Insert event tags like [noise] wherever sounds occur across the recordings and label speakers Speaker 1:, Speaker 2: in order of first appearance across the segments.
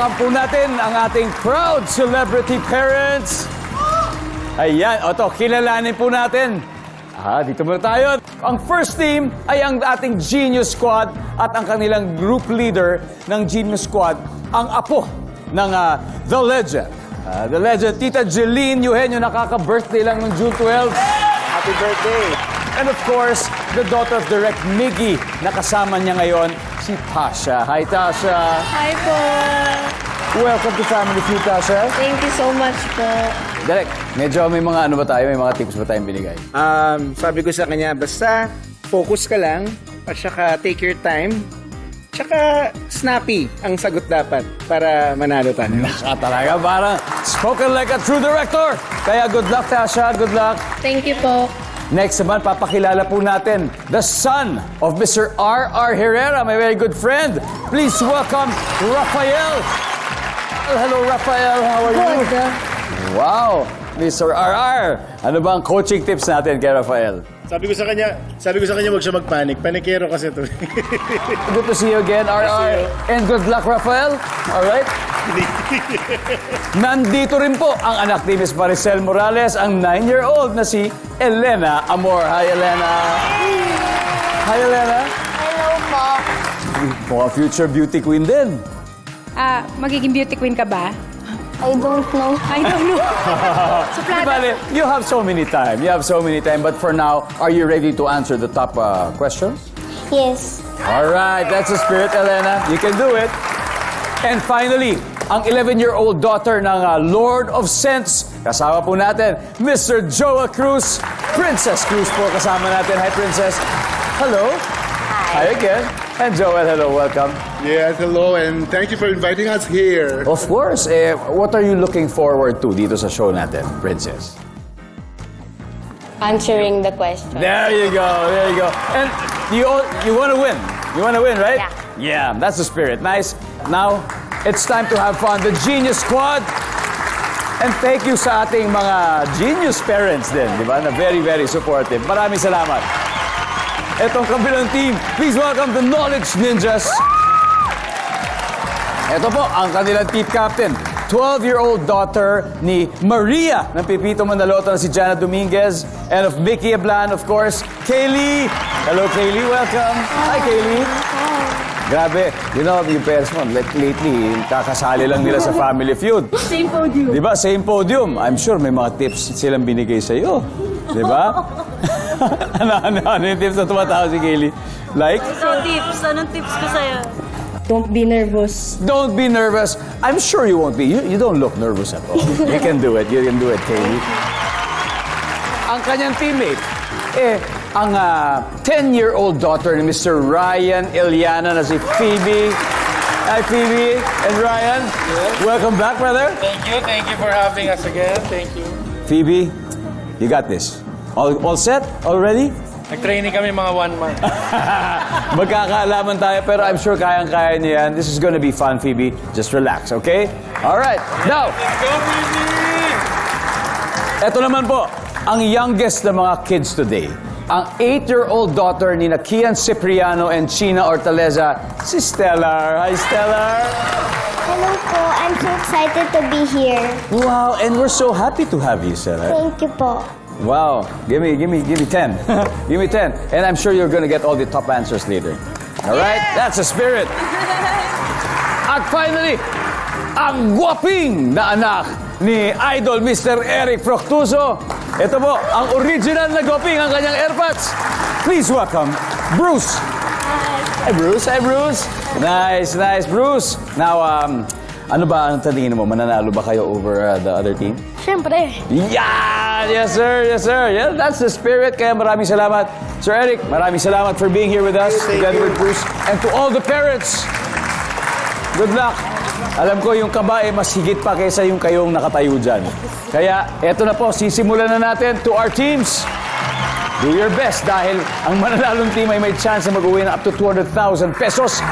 Speaker 1: welcome po natin ang ating proud celebrity parents. Ayan, o to, kilalanin po natin. Ah, dito muna tayo. Ang first team ay ang ating Genius Squad at ang kanilang group leader ng Genius Squad, ang apo ng ah, The Legend. Ah, the Legend, Tita Jeline Eugenio, nakaka-birthday lang ng June 12. Happy birthday! And of course, the daughter of Direct Miggy, nakasama niya ngayon, si Tasha. Hi, Tasha!
Speaker 2: Hi po.
Speaker 1: Welcome to Family Feud, Tasha.
Speaker 2: Thank you so much po.
Speaker 1: Direct, medyo may mga ano ba tayo, may mga tips ba tayong binigay?
Speaker 3: Um, sabi ko sa kanya, basta focus ka lang at saka take your time. Tsaka snappy ang sagot dapat para manalo tayo.
Speaker 1: Ah, talaga, parang spoken like a true director. Kaya good luck, Tasha. Good luck.
Speaker 2: Thank you po.
Speaker 1: Next naman, papakilala po natin the son of Mr. R.R. Herrera, my very good friend. Please welcome Rafael. Hello, Rafael. How are you?
Speaker 2: Good.
Speaker 1: Wow, Mr. R.R. Ano ba ang coaching tips natin kay Rafael?
Speaker 4: Sabi ko sa kanya, sabi ko sa kanya wag siya magpanik. Panikero kasi to. [laughs]
Speaker 1: Good to see you again, R.R. And good luck, Rafael. All right? [laughs] Nandito rin po ang anak ni Miss Maricel Morales, ang 9-year-old na si Elena Amor. Hi, Elena. Hi, Elena.
Speaker 5: Hello po.
Speaker 1: Mukhang future beauty queen din.
Speaker 6: Ah, magiging beauty queen ka ba?
Speaker 5: I don't know. [laughs]
Speaker 6: I don't know. [laughs]
Speaker 1: Di bale, you have so many time. You have so many time. But for now, are you ready to answer the top uh, questions?
Speaker 5: Yes.
Speaker 1: All right, that's the spirit, Elena. You can do it. And finally, ang 11-year-old daughter ng uh, Lord of Sense. Kasama po natin, Mr. Joa Cruz. Princess Cruz po kasama natin. Hi, Princess. Hello. Hi. again. And Joel, hello, welcome.
Speaker 4: yes, hello and thank you for inviting us here.
Speaker 1: Of course, eh, what are you looking forward to dito sa show natin, Princess?
Speaker 5: Answering the question.
Speaker 1: There you go, there you go. And you all, you want to win. You want to win, right?
Speaker 5: Yeah.
Speaker 1: Yeah, that's the spirit. Nice. Now, it's time to have fun. The Genius Squad. And thank you sa ating mga genius parents din, di ba? Na very, very supportive. Maraming salamat. Etong kabilang team, please welcome the Knowledge Ninjas. Ito po ang kanilang team captain. 12-year-old daughter ni Maria ng Pipito Manaloto na si Jana Dominguez and of Mickey Ablan, of course, Kaylee. Hello, Kaylee. Welcome. Hi, Kaylee. Grabe, you know, yung parents mo, like, lately, kakasali lang nila sa Family Feud. [laughs] Same podium. Di ba? Same podium. I'm sure may mga tips silang binigay sa iyo. Di ba? [laughs] [laughs] ano, ano, ano yung tips na tumatawa si Kaylee? Like?
Speaker 7: So tips, anong tips ko sa'yo?
Speaker 6: Don't be nervous.
Speaker 1: Don't be nervous. I'm sure you won't be. You, you don't look nervous at all. you can do it. You can do it, Kaylee. Ang kanyang teammate, eh, ang ah, 10-year-old daughter ni Mr. Ryan Iliana na si Phoebe. Hi, Phoebe and Ryan. Welcome back, brother.
Speaker 3: Thank you, thank you for having us again. Thank you.
Speaker 1: Phoebe, you got this. All, all set? All ready?
Speaker 3: Nag-training kami mga one month. [laughs]
Speaker 1: Magkakaalaman tayo, pero I'm sure kayang-kaya niya yan. This is gonna be fun, Phoebe. Just relax, okay? All right. Now,
Speaker 3: Go!
Speaker 1: Ito naman po, ang youngest na mga kids today. Ang 8-year-old daughter ni na Kian Cipriano and China Ortaleza, si Stellar. Hi, Stellar.
Speaker 5: Hello po. I'm so excited to be here.
Speaker 1: Wow, and we're so happy to have you, Stellar.
Speaker 5: Thank you po.
Speaker 1: Wow, give me, give me, give me 10. [laughs] give me 10. And I'm sure you're gonna get all the top answers later. All right? That's the spirit. [laughs] At finally, ang guwaping na anak ni Idol Mr. Eric Proctuso. Ito po, ang original na guwaping ang kanyang airpods. Please welcome, Bruce. Hi, Bruce. Hi, Bruce. Nice, nice, Bruce. Now, um, ano ba ang tingin mo? Mananalo ba kayo over uh, the other team?
Speaker 5: Siyempre.
Speaker 1: Yeah! Yes, sir. Yes, sir. Yeah, that's the spirit. Kaya maraming salamat. Sir Eric, maraming salamat for being here with us together with Bruce. And to all the parents, good luck. Alam ko yung kaba eh, mas higit pa kaysa yung kayong nakatayo dyan. Kaya eto na po, sisimulan na natin to our teams. Do your best dahil ang mananalong team ay may chance na mag-uwi ng up to 200,000 pesos.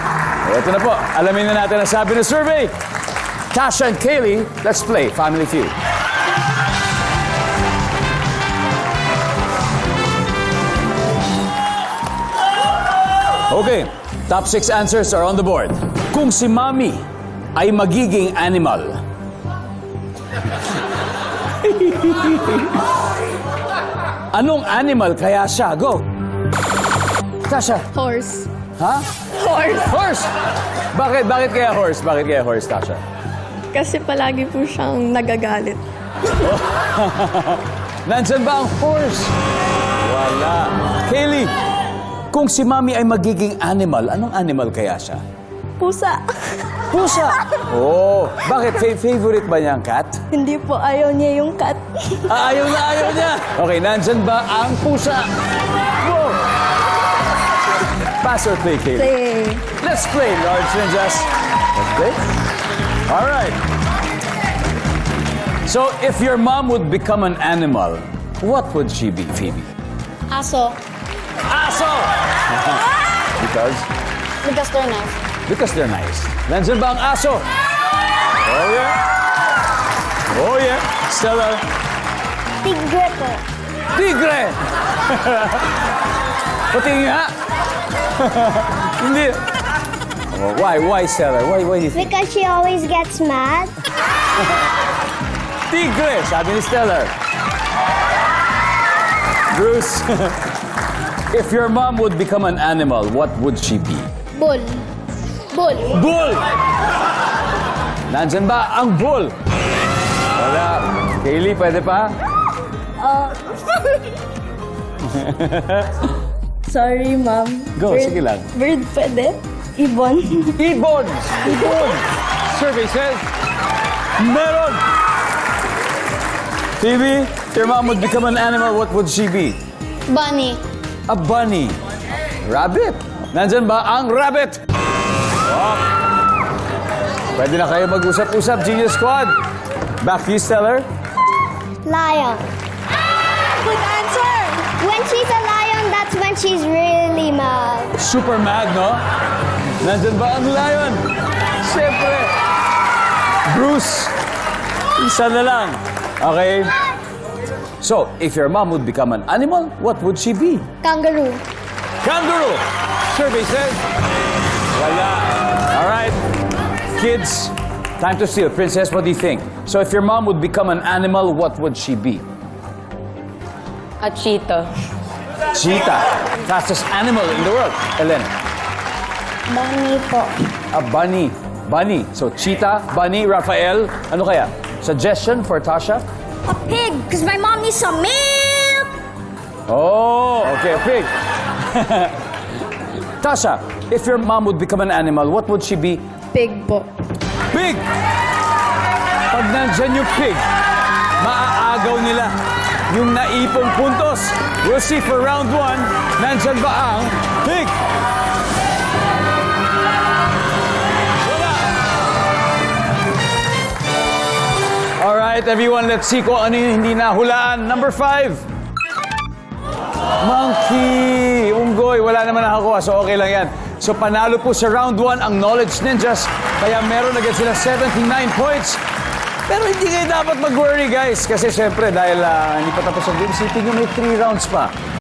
Speaker 1: Eto na po, alamin na natin ang sabi ng survey. Tasha and Kaylee, let's play Family Feud. Okay, top six answers are on the board. Kung si Mami ay magiging animal? [laughs] Anong animal kaya siya? Go! Tasha,
Speaker 2: Horse.
Speaker 1: ha?
Speaker 2: Horse.
Speaker 1: Horse! Bakit? Bakit kaya horse? Bakit kaya horse, Tasha?
Speaker 2: Kasi palagi po siyang nagagalit. [laughs]
Speaker 1: Nandyan ba ang horse? Wala. Kaylee, kung si Mami ay magiging animal, anong animal kaya siya?
Speaker 2: Pusa.
Speaker 1: Pusa! [laughs] Oh, bakit? Fa- favorite ba niya ang cat?
Speaker 2: Hindi po ayaw niya yung cat. [laughs]
Speaker 1: Ah, ayaw na ayaw niya. Okay, nandyan ba ang pusa? Go! Pass or play, Kaylee?
Speaker 2: Play.
Speaker 1: Let's play, Large Ninjas. Let's play. All right. So, if your mom would become an animal, what would she be, Phoebe?
Speaker 5: Aso.
Speaker 1: Aso! [laughs] because?
Speaker 5: Because they're nice.
Speaker 1: Because they're nice. Nandyan ba ang aso? Oh, yeah. Oh, yeah. Stella.
Speaker 5: Tigre po.
Speaker 1: Tigre! [laughs] Pati nga. [laughs] Hindi. Oh, why? Why, Stella? Why, why do you think?
Speaker 5: Because she always gets mad.
Speaker 1: Tigre! Sabi ni Stellar. Bruce, [laughs] if your mom would become an animal, what would she be?
Speaker 5: Bull. Bull.
Speaker 1: Bull! Nandyan ba ang bull? Wala. Kaylee, pwede pa? Ah. [laughs]
Speaker 2: Sorry, ma'am.
Speaker 1: Go,
Speaker 2: Bird-
Speaker 1: sige lang.
Speaker 2: Bird pwede? Ibon.
Speaker 1: Ibon! Ibon! Survey says, meron! Phoebe, if your mom would become an animal, what would she be?
Speaker 5: Bunny.
Speaker 1: A bunny. Rabbit. Nandyan ba ang rabbit? Oh. Pwede na kayo mag-usap-usap, Genius Squad. Back to you, Stellar.
Speaker 5: Lion.
Speaker 2: Good answer!
Speaker 5: When she's a lion, that's when she's really mad.
Speaker 1: Super mad, no? Nandyan ba ang lion? Siyempre. Bruce. Isa na lang. Okay? So, if your mom would become an animal, what would she be?
Speaker 5: Kangaroo.
Speaker 1: Kangaroo! Survey says, wala. All right. Kids, time to steal. Princess, what do you think? So if your mom would become an animal, what would she be?
Speaker 7: A cheetah.
Speaker 1: Cheetah. Fastest animal in the world. Ellen,
Speaker 5: Bunny po.
Speaker 1: a bunny. Bunny. So cheetah, bunny, Raphael. Ano kaya? Suggestion for Tasha?
Speaker 5: A pig, because my mom needs some milk.
Speaker 1: Oh, okay, a pig. [laughs] Tasha, if your mom would become an animal, what would she be?
Speaker 2: Pig po.
Speaker 1: Pig! Pag nandyan yung pig, maaagaw nila yung naipong puntos. We'll see for round one, nandyan ba ang pig? Alright, everyone, let's see kung ano yung hindi nahulaan. Number five. Monkey! Unggoy, wala naman nakakuha, so okay lang yan. So panalo po sa round 1 ang Knowledge Ninjas, kaya meron agad sila 79 points. Pero hindi kayo dapat mag-worry guys, kasi syempre dahil ah, hindi pa tapos ang game, isipin nyo may 3 rounds pa.